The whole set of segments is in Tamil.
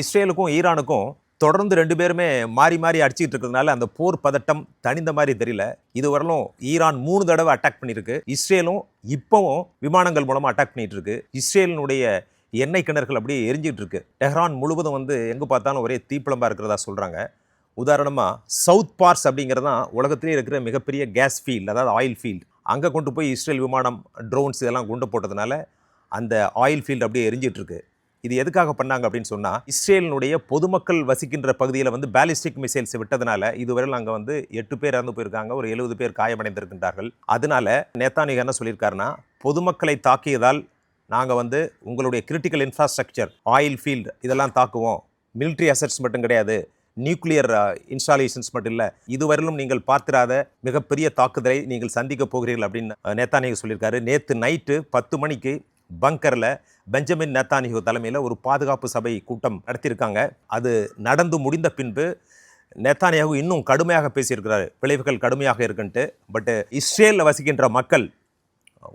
இஸ்ரேலுக்கும் ஈரானுக்கும் தொடர்ந்து ரெண்டு பேருமே மாறி மாறி அடிச்சிட்டு இருக்கிறதுனால அந்த போர் பதட்டம் தனிந்த மாதிரி தெரியல. இதுவரையிலும் ஈரான் மூணு தடவை அட்டாக் பண்ணியிருக்கு. இஸ்ரேலும் இப்போவும் விமானங்கள் மூலமாக அட்டாக் பண்ணிட்டு இருக்கு இஸ்ரேலினுடைய எண்ணெய் கிணறுகள் அப்படியே எரிஞ்சிட்டு இருக்கு. டெஹ்ரான் முழுவதும் வந்து எங்கே பார்த்தாலும் ஒரே தீப்பிளம்பாக இருக்கிறதா சொல்கிறாங்க உதாரணமாக சவுத் பார்ஸ் அப்படிங்கிறது தான் உலகத்திலே இருக்கிற மிகப்பெரிய கேஸ் ஃபீல்ட் அதாவது ஆயில் ஃபீல்ட் அங்கே கொண்டு போய் இஸ்ரேல் விமானம் ட்ரோன்ஸ் இதெல்லாம் கொண்டு போட்டதுனால அந்த ஆயில் ஃபீல்டு அப்படியே எரிஞ்சிட்டு இருக்கு. இது எதுக்காக பண்ணாங்க அப்படின்னு சொன்னால் இஸ்ரேலினுடைய பொதுமக்கள் வசிக்கின்ற பகுதியில் வந்து பேலிஸ்டிக் மிசைல்ஸ் விட்டதுனால இதுவரையில் அங்கே வந்து எட்டு பேர் இறந்து போயிருக்காங்க ஒரு எழுபது பேர் காயமடைந்திருக்கின்றார்கள். அதனால நேத்தானிக என்ன சொல்லியிருக்காருன்னா பொதுமக்களை தாக்கியதால் நாங்கள் வந்து உங்களுடைய கிரிட்டிக்கல் இன்ஃப்ராஸ்ட்ரக்சர் ஆயில் ஃபீல்டு இதெல்லாம் தாக்குவோம். மிலிட்ரி அசட்ஸ் மட்டும் கிடையாது நியூக்ளியர் இன்ஸ்டாலேஷன்ஸ் மட்டும் இல்லை இதுவரையிலும் நீங்கள் பார்த்திராத மிகப்பெரிய தாக்குதலை நீங்கள் சந்திக்க போகிறீர்கள் அப்படின்னு அஹ், சொல்லியிருக்காரு. நேற்று நைட்டு பத்து மணிக்கு பங்கரில் பெஞ்சமின் நேத்தானியு தலைமையில் ஒரு பாதுகாப்பு சபை கூட்டம் நடத்தியிருக்காங்க. அது நடந்து முடிந்த பின்பு நேத்தானியாகு இன்னும் கடுமையாக பேசியிருக்கிறாரு. விளைவுகள் கடுமையாக இருக்குன்ட்டு. பட்டு இஸ்ரேலில் வசிக்கின்ற மக்கள்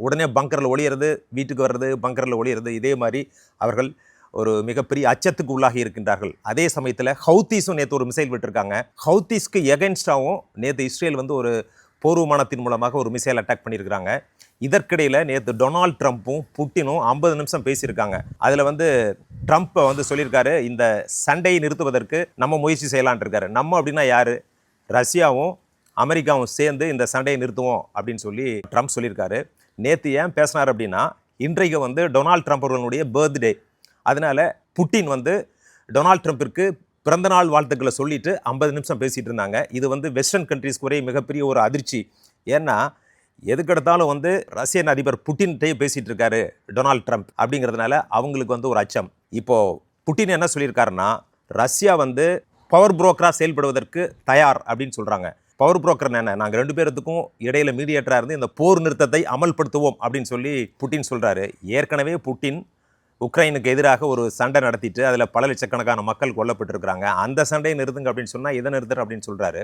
உடனே பங்கரில் ஒளியிறது வீட்டுக்கு வர்றது பங்கரில் ஒளியிறது இதே மாதிரி அவர்கள் ஒரு மிகப்பெரிய அச்சத்துக்கு உள்ளாகி இருக்கின்றார்கள். அதே சமயத்தில் ஹவுத்தீஸும் நேற்று ஒரு மிசைல் விட்டுருக்காங்க. ஹவுத்தீஸ்க்கு எகென்ஸ்டாகவும் நேற்று இஸ்ரேல் வந்து ஒரு போர் விமானத்தின் மூலமாக ஒரு மிசைல் அட்டாக் பண்ணியிருக்கிறாங்க. இதற்கிடையில் நேற்று டொனால்ட் ட்ரம்ப்பும் புட்டினும் ஐம்பது நிமிஷம் பேசியிருக்காங்க. அதில் வந்து ட்ரம்ப்பை வந்து சொல்லியிருக்காரு இந்த சண்டையை நிறுத்துவதற்கு நம்ம முயற்சி செய்யலான் இருக்காரு. நம்ம அப்படின்னா யார்? ரஷ்யாவும் அமெரிக்காவும் சேர்ந்து இந்த சண்டையை நிறுத்துவோம் அப்படின்னு சொல்லி ட்ரம்ப் சொல்லியிருக்காரு. நேற்று ஏன் பேசினார் அப்படின்னா இன்றைக்கு வந்து டொனால்ட் ட்ரம்ப் அவர்களுடைய பர்த்டே. அதனால புட்டின் வந்து டொனால்ட் ட்ரம்ப்பிற்கு பிறந்தநாள் வாழ்த்துக்களை சொல்லிட்டு ஐம்பது நிமிஷம் பேசிகிட்டு இருந்தாங்க. இது வந்து வெஸ்டர்ன் கண்ட்ரீஸ்க்கு ஒரே மிகப்பெரிய ஒரு அதிர்ச்சி. ஏன்னா எதுக்கெடுத்தாலும் வந்து ரஷ்யன் அதிபர் புட்டின்கிட்டே பேசிகிட்டு இருக்காரு டொனால்ட் ட்ரம்ப் அப்படிங்கிறதுனால அவங்களுக்கு வந்து ஒரு அச்சம். இப்போது புட்டின் என்ன சொல்லியிருக்காருன்னா ரஷ்யா வந்து பவர் புரோக்கராக செயல்படுவதற்கு தயார் அப்படின்னு சொல்கிறாங்க பவர் புரோக்கர் என்ன? நாங்கள் ரெண்டு பேர்த்துக்கும் இடையில மீடியேட்டராக இருந்து இந்த போர் நிறுத்தத்தை அமல்படுத்துவோம் அப்படின்னு சொல்லி புட்டின் சொல்கிறாரு ஏற்கனவே புட்டின் உக்ரைனுக்கு எதிராக ஒரு சண்டை நடத்திட்டு அதில் பல லட்சக்கணக்கான மக்கள் கொல்லப்பட்டிருக்கிறாங்க. அந்த சண்டையை நிறுத்துங்க அப்படின்னு சொன்னால் இதை நிறுத்துற அப்படின்னு சொல்கிறாரு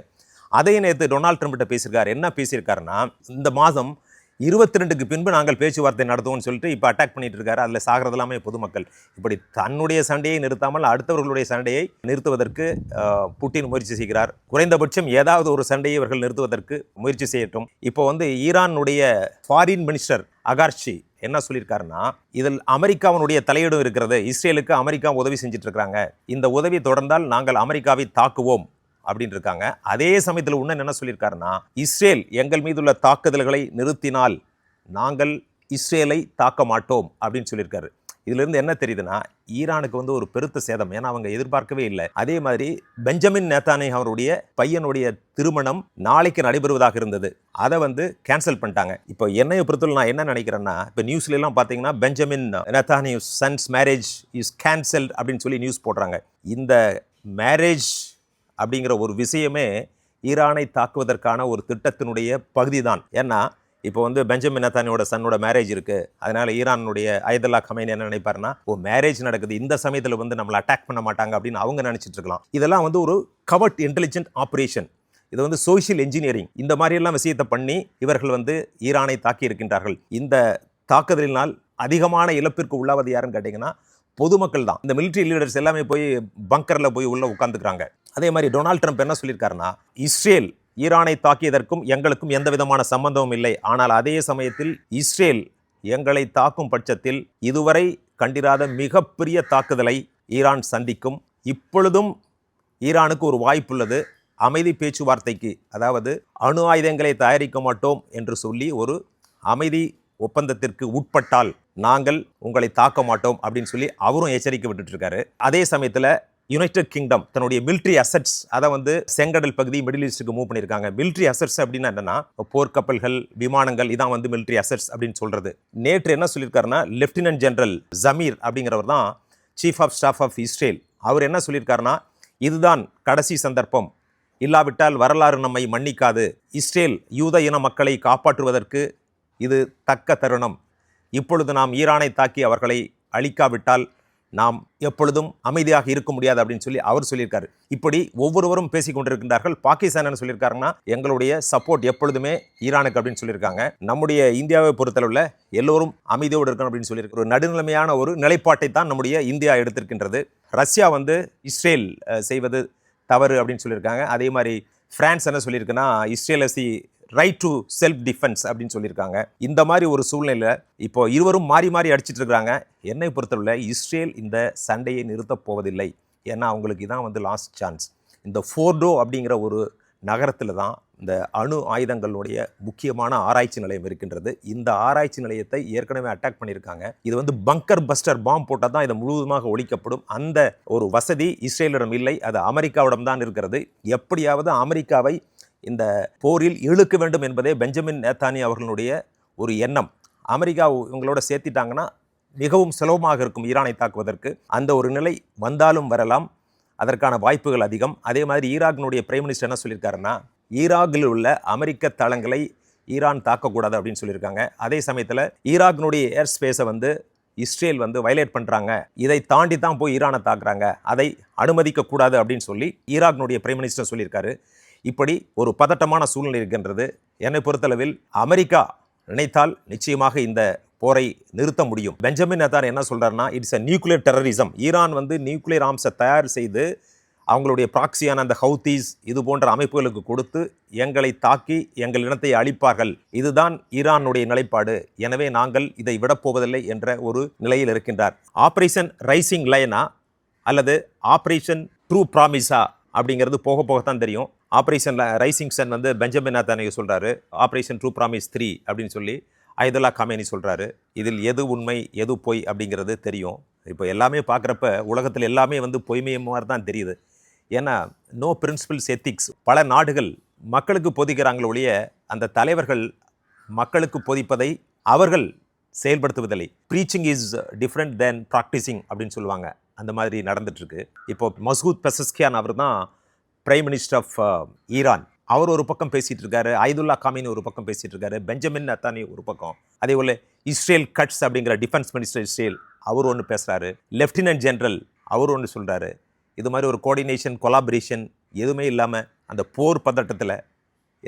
அதே நேற்று டொனால்ட் ட்ரம்ப்கிட்ட பேசியிருக்காரு. என்ன பேசியிருக்காருன்னா இந்த மாதம் இருபத்தி ரெண்டுக்கு பின்பு நாங்கள் பேச்சுவார்த்தை நடத்துவோம்னு சொல்லிட்டு இப்போ அட்டாக் பண்ணிட்டு இருக்காரு அதில் சாகிறது எல்லாமே பொதுமக்கள். இப்படி தன்னுடைய சண்டையை நிறுத்தாமல் அடுத்தவர்களுடைய சண்டையை நிறுத்துவதற்கு புட்டின் முயற்சி செய்கிறார். குறைந்தபட்சம் ஏதாவது ஒரு சண்டையை இவர்கள் நிறுத்துவதற்கு முயற்சி செய்யட்டும். இப்போ வந்து ஈரானுடைய ஃபாரின் மினிஸ்டர் அகார்ஷி என்ன சொல்லியிருக்காருன்னா இதில் அமெரிக்காவினுடைய தலையீடும் இருக்கிறது. இஸ்ரேலுக்கு அமெரிக்கா உதவி செஞ்சுட்டு இருக்கிறாங்க இந்த உதவி தொடர்ந்தால் நாங்கள் அமெரிக்காவை தாக்குவோம். அப்படின்னு இருக்காங்க அதே சமயத்தில் இன்னும் என்ன சொல்லியிருக்காருன்னா இஸ்ரேல் எங்கள் மீதுள்ள தாக்குதல்களை நிறுத்தினால் நாங்கள் இஸ்ரேலை தாக்க மாட்டோம் அப்படின்னு சொல்லியிருக்காரு. இதிலிருந்து என்ன தெரியுதுன்னா ஈரானுக்கு வந்து ஒரு பெருத்த சேதம். ஏன்னா அவங்க எதிர்பார்க்கவே இல்லை. அதே மாதிரி பெஞ்சமின் நேத்தானே அவருடைய பையனுடைய திருமணம் நாளைக்கு நடைபெறுவதாக இருந்தது. அதை வந்து கேன்சல் பண்ணிட்டாங்க. இப்போ என்னைய பொறுத்தவரை நான் என்ன நினைக்கிறேன்னா இப்போ நியூஸ்ல எல்லாம் பார்த்தீங்கன்னா Benjamin Netanyahu sons marriage is cancelled அப்படின்னு சொல்லி நியூஸ் போடுறாங்க. இந்த மேரேஜ் அப்படிங்கிற ஒரு விஷயமே ஈரானை தாக்குவதற்கான ஒரு திட்டத்தினுடைய பகுதி தான் ஏன்னா இப்போ வந்து பெஞ்சமின் நத்தானியோட சன்னோட மேரேஜ் இருக்குது அதனால் ஈரானுடைய அயதல்லா கமைன் என்ன நினைப்பாருன்னா ஓ மேரேஜ் நடக்குது. இந்த சமயத்தில் வந்து நம்மளை அட்டாக் பண்ண மாட்டாங்க அப்படின்னு அவங்க நினச்சிட்டு இருக்கலாம். இதெல்லாம் வந்து ஒரு கவர்ட் இன்டெலிஜென்ட் ஆப்ரேஷன் இது வந்து சோஷியல் இன்ஜினியரிங் இந்த மாதிரியெல்லாம் விஷயத்தை பண்ணி இவர்கள் வந்து ஈரானை தாக்கி இருக்கின்றார்கள் இந்த தாக்குதலினால் அதிகமான இழப்பிற்கு உள்ளாவது யாருன்னு கேட்டிங்கன்னா பொதுமக்கள் தான். இந்த மிலிட்ரி லீடர்ஸ் எல்லாமே போய் பங்கரில் போய் உள்ளே உட்காந்துக்கிறாங்க அதே மாதிரி டொனால்ட் ட்ரம்ப் என்ன சொல்லியிருக்காருன்னா இஸ்ரேல் ஈரானை தாக்கியதற்கும் எங்களுக்கும் எந்த விதமான சம்பந்தமும் இல்லை. ஆனால் அதே சமயத்தில் இஸ்ரேல் எங்களை தாக்கும் பட்சத்தில் இதுவரை கண்டிராத மிகப்பெரிய தாக்குதலை ஈரான் சந்திக்கும். இப்பொழுதும் ஈரானுக்கு ஒரு வாய்ப்புள்ளது. அமைதி பேச்சுவார்த்தைக்கு அதாவது அணு ஆயுதங்களை தயாரிக்க மாட்டோம் என்று சொல்லி ஒரு அமைதி ஒப்பந்தத்திற்கு உட்பட்டால் நாங்கள் உங்களை தாக்க மாட்டோம் அப்படின்னு சொல்லி அவரும் எச்சரிக்கை விட்டுட்டு இருக்காரு அதே சமயத்தில் யுனைடெட் கிங்டம் தன்னுடைய மிலிட்ரி அசட்ஸ் அதை வந்து செங்கடல் பகுதி மிடில் ஈஸ்ட்டுக்கு மூவ் பண்ணியிருக்காங்க. மிலிட்ரி அசட்ஸ் அப்படின்னா என்னன்னா போர்க்கப்பல்கள் விமானங்கள் இதான் வந்து மிலிட்ரி அசட்ஸ் அப்படின்னு சொல்றது. நேற்று என்ன சொல்லியிருக்காருன்னா லெப்டினன்ட் ஜெனரல் ஜமீர் அப்படிங்கிறவர் தான் chief of staff of Israel அவர் என்ன சொல்லியிருக்காருன்னா இதுதான் கடைசி சந்தர்ப்பம். இல்லாவிட்டால் வரலாறு நம்மை மன்னிக்காது. இஸ்ரேல் யூத இன மக்களை காப்பாற்றுவதற்கு இது தக்க தருணம். இப்பொழுது நாம் ஈரானை தாக்கி அவர்களை அழிக்காவிட்டால் நாம் எப்பொழுதும் அமைதியாக இருக்க முடியாது அப்படின்னு சொல்லி அவர் சொல்லியிருக்காரு. இப்படி ஒவ்வொருவரும் பேசிக்கொண்டிருக்கின்றார்கள் பாகிஸ்தான் என்ன சொல்லியிருக்காருன்னா எங்களுடைய சப்போர்ட் எப்பொழுதுமே ஈரானுக்கு அப்படின்னு சொல்லியிருக்காங்க. நம்முடைய இந்தியாவை பொறுத்தளவில் எல்லோரும் அமைதியோடு இருக்கணும் அப்படின்னு சொல்லியிருக்கு ஒரு நடுநிலைமையான ஒரு நிலைப்பாட்டை தான் நம்முடைய இந்தியா எடுத்திருக்கின்றது. ரஷ்யா வந்து இஸ்ரேல் செய்வது தவறு அப்படின்னு சொல்லியிருக்காங்க. அதே மாதிரி ஃப்ரான்ஸ் என்ன சொல்லியிருக்குன்னா Israel has right to self defence அப்படின்னு சொல்லியிருக்காங்க. இந்த மாதிரி ஒரு சூழ்நிலையில் இப்போ இருவரும் மாறி மாறி அடிச்சிட்டு இருக்கிறாங்க. என்னை பொறுத்தவரை இஸ்ரேல் இந்த சண்டையை நிறுத்தப் போவதில்லை. ஏன்னா அவங்களுக்கு இதான் வந்து லாஸ்ட் சான்ஸ் இந்த ஃபோர்டோ அப்படிங்கிற ஒரு நகரத்தில் தான் இந்த அணு ஆயுதங்களுடைய முக்கியமான ஆராய்ச்சி நிலையம் இருக்கின்றது. இந்த ஆராய்ச்சி நிலையத்தை ஏற்கனவே அட்டாக் பண்ணியிருக்காங்க. இது வந்து பங்கர் பஸ்டர் பாம் போட்டால் தான் இது முழுவதுமாக ஒழிக்கப்படும். அந்த ஒரு வசதி இஸ்ரேலிடம் இல்லை. அது அமெரிக்காவிடம் தான் இருக்கிறது. எப்படியாவது அமெரிக்காவை இந்த போரில் இழுக்க வேண்டும் என்பதே பெஞ்சமின் நேத்தானி அவர்களுடைய ஒரு எண்ணம். அமெரிக்கா இவங்களோட சேர்த்திட்டாங்கன்னா மிகவும் சுலபமாக இருக்கும் ஈரானை தாக்குவதற்கு. அந்த ஒரு நிலை வந்தாலும் வரலாம். அதற்கான வாய்ப்புகள் அதிகம். அதே மாதிரி ஈராக்கினுடைய பிரைம் மினிஸ்டர் என்ன சொல்லியிருக்காருன்னா ஈராக்கில் உள்ள அமெரிக்க தளங்களை ஈரான் தாக்கக்கூடாது அப்படின்னு சொல்லியிருக்காங்க. அதே சமயத்தில் ஈராக்கினுடைய ஏர் ஸ்பேஸை வந்து இஸ்ரேல் வந்து வயலேட் பண்ணுறாங்க இதை தாண்டி தான் போய் ஈரானை தாக்குறாங்க. அதை அனுமதிக்கக்கூடாது அப்படின்னு சொல்லி ஈராக்னுடைய பிரைம் மினிஸ்டர் சொல்லியிருக்காரு. இப்படி ஒரு பதட்டமான சூழ்நிலை இருக்கின்றது. என்னை பொறுத்தளவில் அமெரிக்கா நினைத்தால் நிச்சயமாக இந்த போரை நிறுத்த முடியும். பெஞ்சமின் நெத்தார் என்ன சொல்றாருன்னா it's a nuclear terrorism Iran வந்து நியூக்ளியர் ஆர்ம்ஸை தயார் செய்து அவங்களுடைய ப்ராக்சியான அந்த ஹவுத்தீஸ் இது போன்ற அமைப்புகளுக்கு கொடுத்து எங்களை தாக்கி எங்கள் இனத்தை அழிப்பார்கள். இதுதான் ஈரானுடைய நிலைப்பாடு. எனவே நாங்கள் இதை விடப்போவதில்லை என்ற ஒரு நிலையில் இருக்கின்றார். ஆப்ரேஷன் ரைசிங் லைனா அல்லது ஆப்ரேஷன் ட்ரூ ப்ராமிஸா அப்படிங்கிறது போக போகத்தான் தெரியும். ஆப்ரேஷன் ரைசிங் சன் வந்து பெஞ்சமின் நேத்தானிக்கு சொல்கிறாரு ஆப்ரேஷன் ட்ரூ ப்ராமிஸ் த்ரீ அப்படின்னு சொல்லி ஐதல்லா காமேனி சொல்கிறாரு இதில் எது உண்மை எது பொய் அப்படிங்கிறது தெரியும். இப்போ எல்லாமே பார்க்குறப்ப உலகத்தில் எல்லாமே வந்து பொய்மைய மாதிரி தான் தெரியுது. ஏன்னா நோ பிரின்சிபிள்ஸ் எத்திக்ஸ் பல நாடுகள் மக்களுக்கு பொதிக்கிறாங்களே ஒழிய அந்த தலைவர்கள் மக்களுக்கு பொதிப்பதை அவர்கள் செயல்படுத்துவதில்லை. Preaching is different then practising அப்படின்னு சொல்லுவாங்க. அந்த மாதிரி நடந்துட்டுருக்கு இப்போ மசூத் பெசஸ்கியான் அவர் தான் பிரைம் மினிஸ்டர் ஆஃப் ஈரான் அவர் ஒரு பக்கம் பேசிகிட்டு இருக்காரு ஐதுல்லா காமினி ஒரு பக்கம் பேசிகிட்டு இருக்காரு பெஞ்சமின் நத்தானி ஒரு பக்கம். அதே போல் இஸ்ரேல் கட்ஸ் அப்படிங்கிற டிஃபென்ஸ் மினிஸ்டர் இஸ்ரேல் அவர் ஒன்று பேசுகிறாரு லெஃப்டினன்ட் ஜென்ரல் அவர் ஒன்று சொல்கிறாரு இது மாதிரி ஒரு கோஆர்டினேஷன் கொலாபரேஷன் எதுவுமே இல்லாமல் அந்த போர் பதட்டத்தில்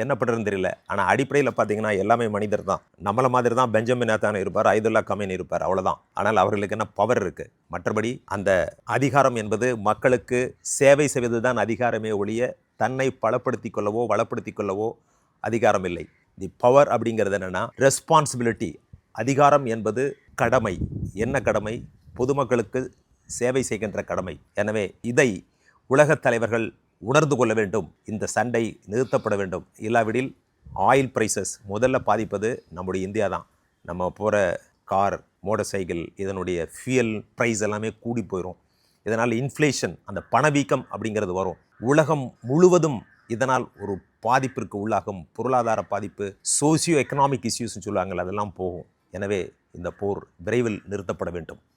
என்ன பண்ணுறதுன்னு தெரியல. ஆனால் அடிப்படையில் பார்த்தீங்கன்னா எல்லாமே மனிதர் தான். நம்மளை மாதிரி தான் பெஞ்சமின் நேத்தான இருப்பார் ஐதுல்லா கமீன் இருப்பார் அவ்வளோதான் ஆனால் அவர்களுக்கு என்ன பவர் இருக்குது மற்றபடி அந்த அதிகாரம் என்பது மக்களுக்கு சேவை செய்வது தான் அதிகாரமே ஒழிய தன்னை பலப்படுத்தி கொள்ளவோ வளப்படுத்தி கொள்ளவோ அதிகாரம் இல்லை. தி பவர் அப்படிங்கிறது என்னென்னா ரெஸ்பான்சிபிலிட்டி அதிகாரம் என்பது கடமை. என்ன கடமை? பொதுமக்களுக்கு சேவை செய்கின்ற கடமை. எனவே இதை உலகத் தலைவர்கள் உணர்ந்து கொள்ள வேண்டும். இந்த சண்டை நிறுத்தப்பட வேண்டும். இல்லாவிடில் ஆயில் ப்ரைசஸ் முதல்ல பாதிப்பது நம்முடைய இந்தியா தான். நம்ம போகிற கார் மோட்டார் சைக்கிள் இதனுடைய ஃபியல் ப்ரைஸ் எல்லாமே கூடி போயிடும் இதனால் இன்ஃப்ளேஷன் அந்த பணவீக்கம் அப்படிங்கிறது வரும். உலகம் முழுவதும் இதனால் ஒரு பாதிப்பிற்கு உள்ளாகும். பொருளாதார பாதிப்பு சோசியோ எக்கனாமிக் இஷ்யூஸ்னு சொல்லுவாங்க அதெல்லாம் போகும். எனவே இந்த போர் விரைவில் நிறுத்தப்பட வேண்டும்.